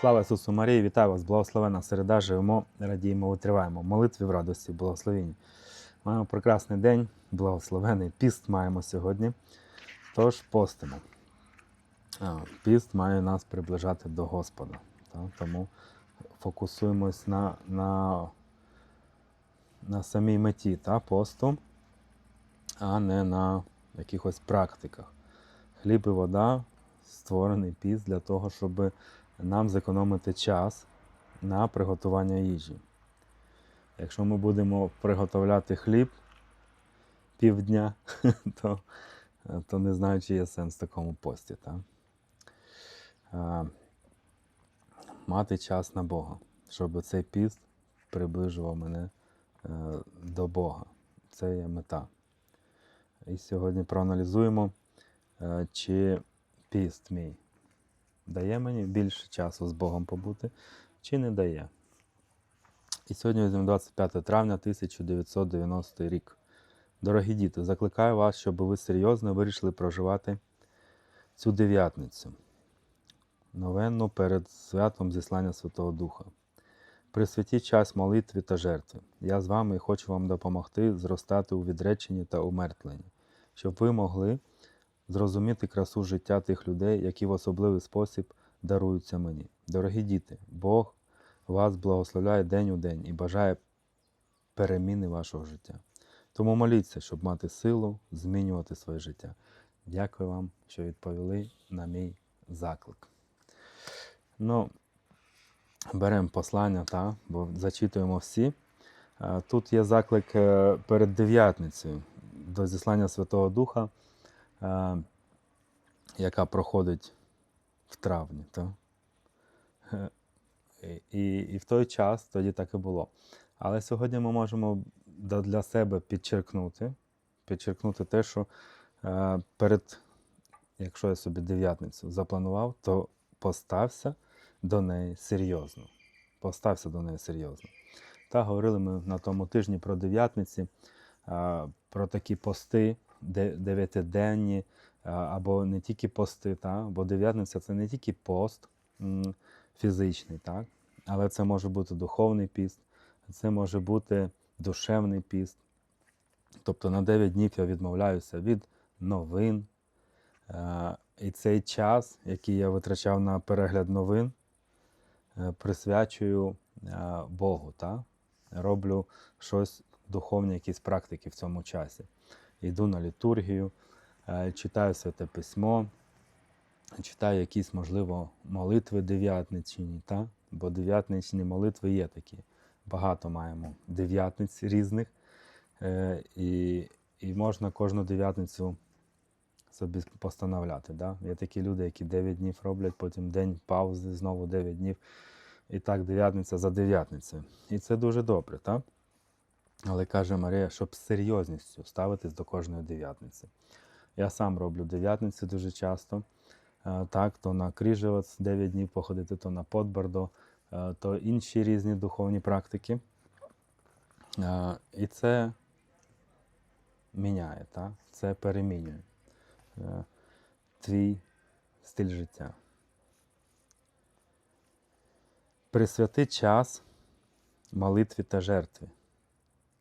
Слава Ісусу Марії, вітаю вас, благословена середа, живемо, радіємо, витриваємо. Молитві в радості, благословенні. Маємо прекрасний день, благословений піст маємо сьогодні. Тож постимо. Піст має нас приближати до Господа. Тому фокусуємось на, на, на самій меті та? посту, а не на якихось практиках. Хліб і вода створений піст для того, щоб нам зекономити час на приготування їжі. Якщо ми будемо приготовляти хліб півдня, то, то не знаю, чи є сенс в такому пості. Та? А, мати час на Бога, щоб цей піст приближував мене е, до Бога. Це є мета. І сьогодні проаналізуємо, е, чи піст мій дає мені більше часу з Богом побути, чи не дає. І сьогодні візьмемо 25 травня 1990 рік. Дорогі діти, закликаю вас, щоб ви серйозно вирішили проживати цю дев'ятницю, новенну перед святом зіслання Святого Духа. Присвятіть час молитві та жертви. Я з вами хочу вам допомогти зростати у відреченні та умертвленні, щоб ви могли зрозуміти красу життя тих людей, які в особливий спосіб даруються мені. Дорогі діти, Бог вас благословляє день у день і бажає переміни вашого життя. Тому моліться, щоб мати силу змінювати своє життя. Дякую вам, що відповіли на мій заклик. Ну, беремо послання, та, бо зачитуємо всі. Е, Тут є заклик е, перед дев'ятницею до зіслання Святого Духа, яка проходить в травні. Та? Е, І, і в той час тоді так і було. Але сьогодні ми можемо для себе підчеркнути, підчеркнути те, що е, перед, якщо я собі дев'ятницю запланував, то постався до неї серйозно. Постався до неї серйозно. Та говорили ми на тому тижні про дев'ятниці, е, про такі пости дев'ятиденні, або не тільки пости, та? бо дев'ятниця це не тільки пост фізичний, так? але це може бути духовний піст, це може бути душевний піст. Тобто на 9 днів я відмовляюся від новин. І цей час, який я витрачав на перегляд новин, е, присвячую е, Богу. Та? Роблю щось духовне, якісь практики в цьому часі. Йду на літургію, е, читаю святе письмо, читаю якісь, можливо, молитви дев'ятничні, та? бо дев'ятничні молитви є такі. Багато маємо дев'ятниць різних. Е, і, і можна кожну дев'ятницю собі постановляти. Да? Є такі люди, які 9 днів роблять, потім день паузи, знову 9 днів. І так дев'ятниця за дев'ятницею. І це дуже добре, так? Але каже Марія, щоб з серйозністю ставитись до кожної дев'ятниці. Я сам роблю дев'ятниці дуже часто. Е, Так, то на Кріжевець 9 днів походити, то на Подбордо, е, то інші різні духовні практики. Е, І це міняє, так? це перемінює твій стиль життя. Присвяти час молитві та жертві,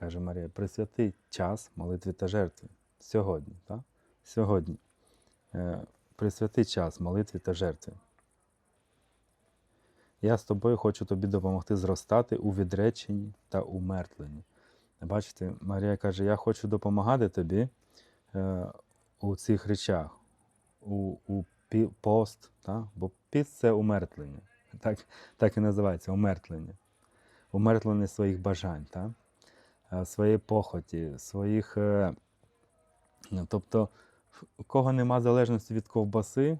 каже Марія. Присвяти час молитві та жертві. Сьогодні, так? Сьогодні. Е, Присвяти час молитві та жертві. Я з тобою хочу тобі допомогти зростати у відреченні та умертвленні. Бачите, Марія каже: Я хочу допомагати тобі е, у цих речах, у, у пост, та? бо піст це умертвлення. Так, так і називається умертвлення. Умертвлення своїх бажань, та? Е, своєї похоті, своїх. Е, ну, тобто, у кого нема залежності від ковбаси,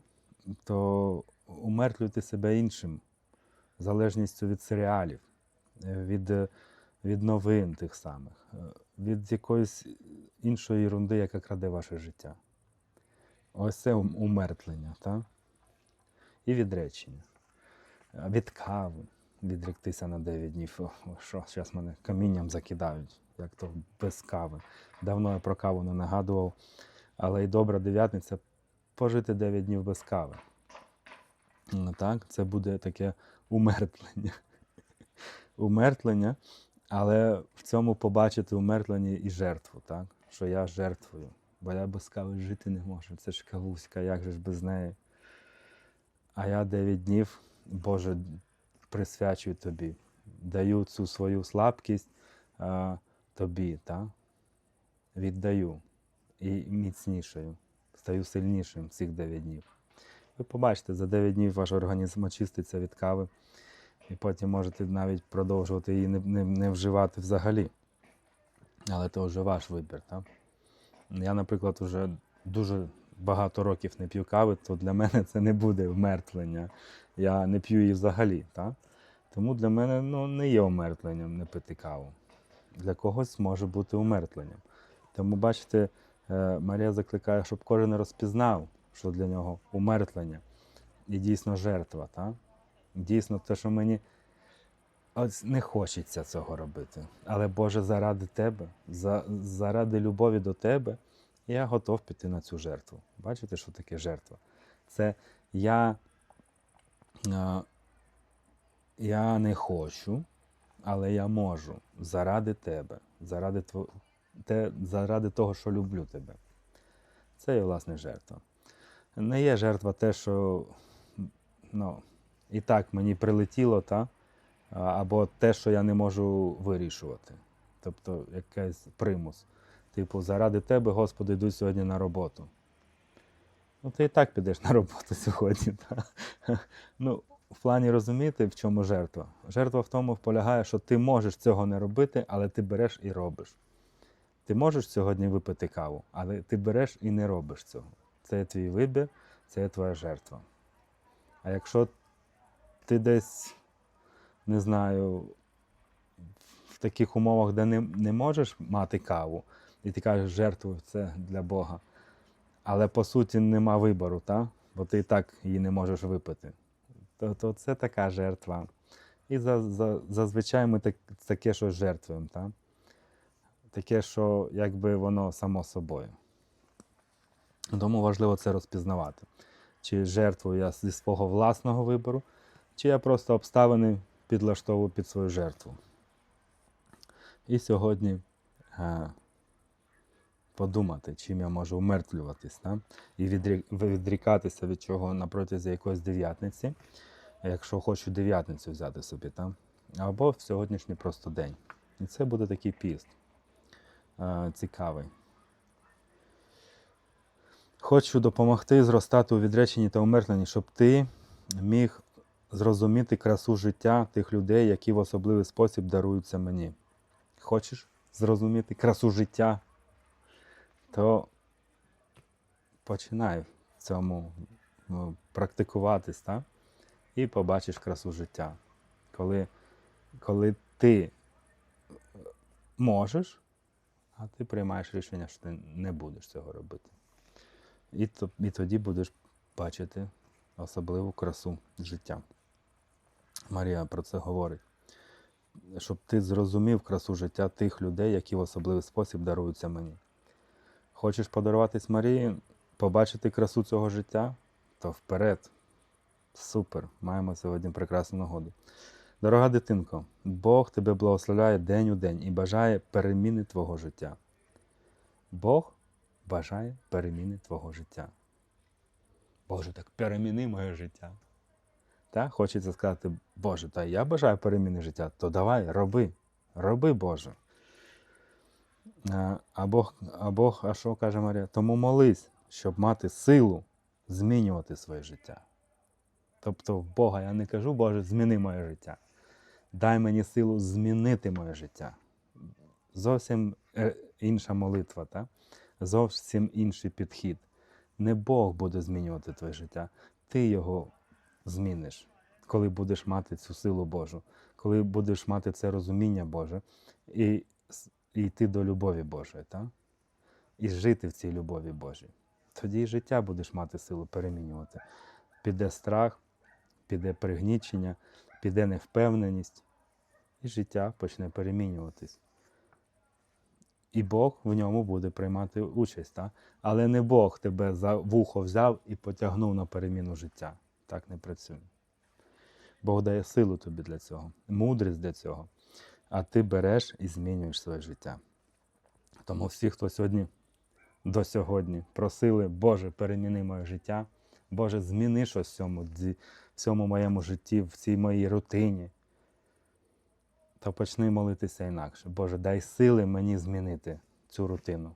то умертвлюйте себе іншим, залежністю від серіалів, е, від, від новин тих самих, від якоїсь іншої ерунди, яка краде ваше життя. Ось це ум- умертвлення, так? І відречення. Е, Від кави відректися на 9 днів. Що зараз мене камінням закидають, як то без кави. Давно я про каву не нагадував, але й добра дев'ятниця пожити 9 днів без кави. Ну, Так, це буде таке умертвлення. Умертвлення, але в цьому побачити умертвлення і жертву, так? що я жертвую. Бо я без кави жити не можу. Це ж кавуська, як же ж без неї. А я 9 днів, Боже, присвячую тобі. Даю цю свою слабкість а, тобі, так? віддаю і міцнішою, стаю сильнішим цих 9 днів. Ви побачите, за 9 днів ваш організм очиститься від кави, і потім можете навіть продовжувати її не, не, не вживати взагалі. Але це вже ваш вибір. Так? Я, наприклад, вже дуже багато років не п'ю кави, то для мене це не буде вмертвлення. Я не п'ю її взагалі. Так? Тому для мене ну, не є умертвленням не пити каву. Для когось може бути умертвленням. Тому, бачите, е, Марія закликає, щоб кожен розпізнав, що для нього умертвлення і дійсно жертва. Так? Дійсно, те, що мені Ось не хочеться цього робити. Але Боже, заради тебе, заради любові до тебе, я готов піти на цю жертву. Бачите, що таке жертва? Це я, е, я не хочу, але я можу заради тебе, заради, тво, те, заради того, що люблю тебе. Це є власне жертва. Не є жертва те, що ну, і так мені прилетіло, та? або те, що я не можу вирішувати. Тобто якийсь примус. Типу, заради тебе, Господи, йду сьогодні на роботу. Ну, ти і так підеш на роботу сьогодні. Та? Ну, в плані розуміти, в чому жертва. Жертва в тому полягає, що ти можеш цього не робити, але ти береш і робиш. Ти можеш сьогодні випити каву, але ти береш і не робиш цього. Це твій вибір, це твоя жертва. А якщо ти десь, не знаю, в таких умовах, де не, не можеш мати каву, і ти кажеш, жертву це для Бога, але по суті нема вибору, та? бо ти і так її не можеш випити, то, то це така жертва. І за, за, зазвичай ми так, таке щось жертвуємо. Та? Таке, що якби воно само собою. Тому важливо це розпізнавати. Чи жертвую я зі свого власного вибору, чи я просто обставини підлаштовую під свою жертву. І сьогодні е, подумати, чим я можу умертвлюватись, да? і відрікатися від чого на протязі якоїсь дев'ятниці, якщо хочу дев'ятницю взяти собі, та? або в сьогоднішній просто день. І це буде такий піст е, цікавий. Хочу допомогти зростати у відреченні та умертвленні, щоб ти міг зрозуміти красу життя тих людей, які в особливий спосіб даруються мені. Хочеш зрозуміти красу життя, то починай в цьому ну, практикуватись, так? і побачиш красу життя. Коли, коли ти можеш, а ти приймаєш рішення, що ти не будеш цього робити. І, то, і тоді будеш бачити особливу красу життя. Марія про це говорить. Щоб ти зрозумів красу життя тих людей, які в особливий спосіб даруються мені. Хочеш подаруватись Марії, побачити красу цього життя, то вперед. Супер! Маємо сьогодні прекрасну нагоду. Дорога дитинко, Бог тебе благословляє день у день і бажає переміни твого життя. Бог бажає переміни твого життя. Боже, так переміни моє життя. Та? Хочеться сказати, Боже, та я бажаю переміни життя, то давай, роби, роби, Боже. А, а Бог, а Бог, а що каже Марія? Тому молись, щоб мати силу змінювати своє життя. Тобто в Бога я не кажу, Боже, зміни моє життя. Дай мені силу змінити моє життя. Зовсім е, інша молитва, та? зовсім інший підхід. Не Бог буде змінювати твоє життя, ти його зміниш, коли будеш мати цю силу Божу, коли будеш мати це розуміння Боже і, і йти до любові Божої, та? і жити в цій любові Божій. Тоді і життя будеш мати силу перемінювати. Піде страх, піде пригнічення, піде невпевненість, і життя почне перемінюватись. І Бог в ньому буде приймати участь. Та? Але не Бог тебе за вухо взяв і потягнув на переміну життя. Так не працює. Бог дає силу тобі для цього, мудрість для цього. А ти береш і змінюєш своє життя. Тому всі, хто сьогодні до сьогодні просили, Боже, переміни моє життя, Боже, зміни щось в цьому, в цьому моєму житті, в цій моїй рутині. То почни молитися інакше. Боже, дай сили мені змінити цю рутину.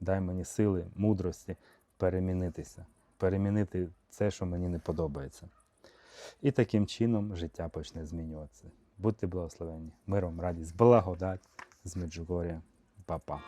Дай мені сили, мудрості перемінитися, перемінити це, що мені не подобається. І таким чином життя почне змінюватися. Будьте благословенні, Миром, радість, благодать з Меджугорія. Па-па.